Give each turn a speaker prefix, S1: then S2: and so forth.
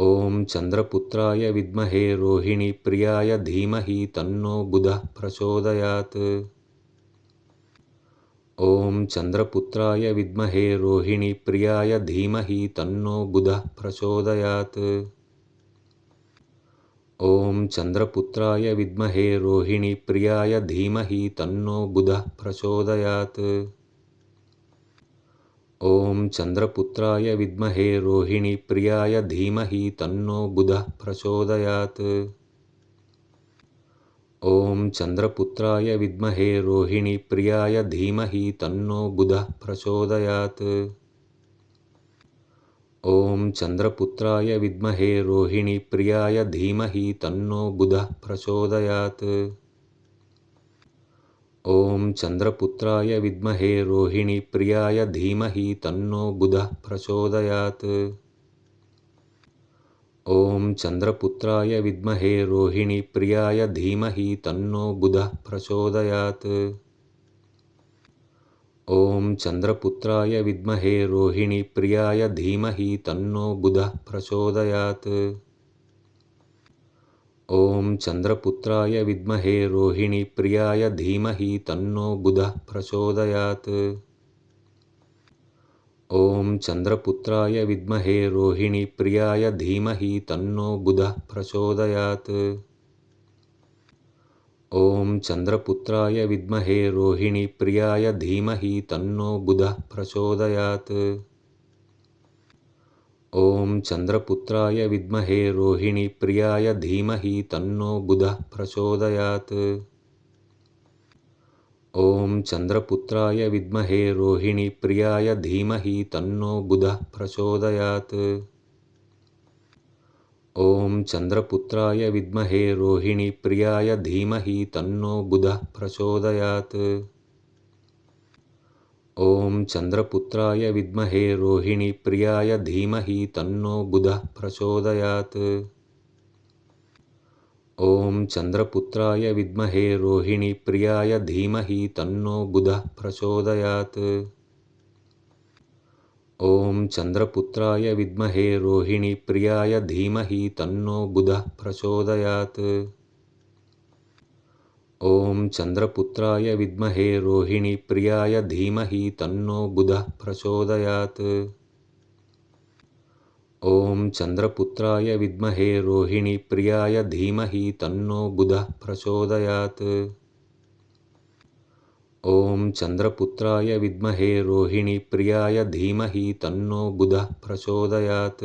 S1: ॐ चन्द्रपुत्राय विद्महे रोहिणीप्रियाय धीमहि तन्नो बुधः प्रचोदयात्। ॐ चन्द्रपुत्राय विद्महे रोहिणीप्रियाय धीमहि तन्नो बुधः प्रचोदयात्। ॐ चन्द्रपुत्राय विद्महे रोहिणीप्रियाय धीमहि तन्नो बुधः प्रचोदयात् ॐ चन्द्रपुत्राय विद्महे रोहिणीप्रियाय धीमहि तन्नो बुधः प्रचोदयात्। ॐ चन्द्रपुत्राय विद्महे रोहिणीप्रियाय धीमहि तन्नो बुधः प्रचोदयात्। ॐ चन्द्रपुत्राय विद्महे रोहिणीप्रियाय धीमहि तन्नो बुधः प्रचोदयात् ॐ चन्द्रपुत्राय विद्महे रोहिणीप्रियाय धीमहि तन्नो बुधः प्रचोदयात्। ॐ चन्द्रपुत्राय विद्महे रोहिणीप्रियाय धीमहि तन्नो बुधः प्रचोदयात्। ॐ चन्द्रपुत्राय विद्महे रोहिणीप्रियाय धीमहि तन्नो बुधः प्रचोदयात् ॐ चन्द्रपुत्राय विद्महे रोहिणीप्रियाय धीमहि तन्नो बुधः प्रचोदयात्। ॐ चन्द्रपुत्राय विद्महे रोहिणीप्रियाय धीमहि तन्नो बुधः प्रचोदयात्। ॐ चन्द्रपुत्राय विद्महे रोहिणीप्रियाय धीमहि तन्नो बुधः प्रचोदयात् ॐ चन्द्रपुत्राय विद्महे रोहिणीप्रियाय धीमहि तन्नो बुधः प्रचोदयात्। ॐ चन्द्रपुत्राय विद्महे रोहिणीप्रियाय धीमहि तन्नो बुधः प्रचोदयात्। ॐ चन्द्रपुत्राय विद्महे रोहिणीप्रियाय धीमहि तन्नो बुधः प्रचोदयात् ॐ चन्द्रपुत्राय विद्महे रोहिणीप्रियाय धीमहि तन्नो बुधः प्रचोदयात्। ॐ चन्द्रपुत्राय विद्महे रोहिणीप्रियाय धीमहि तन्नो बुधः प्रचोदयात्। ॐ चन्द्रपुत्राय विद्महे रोहिणीप्रियाय धीमहि तन्नो बुधः प्रचोदयात् ॐ चन्द्रपुत्राय विद्महे रोहिणीप्रियाय धीमहि तन्नो बुधः प्रचोदयात्। ॐ चन्द्रपुत्राय विद्महे रोहिणीप्रियाय धीमहि तन्नो बुधः प्रचोदयात्। ॐ चन्द्रपुत्राय विद्महे रोहिणीप्रियाय धीमहि तन्नो बुधः प्रचोदयात्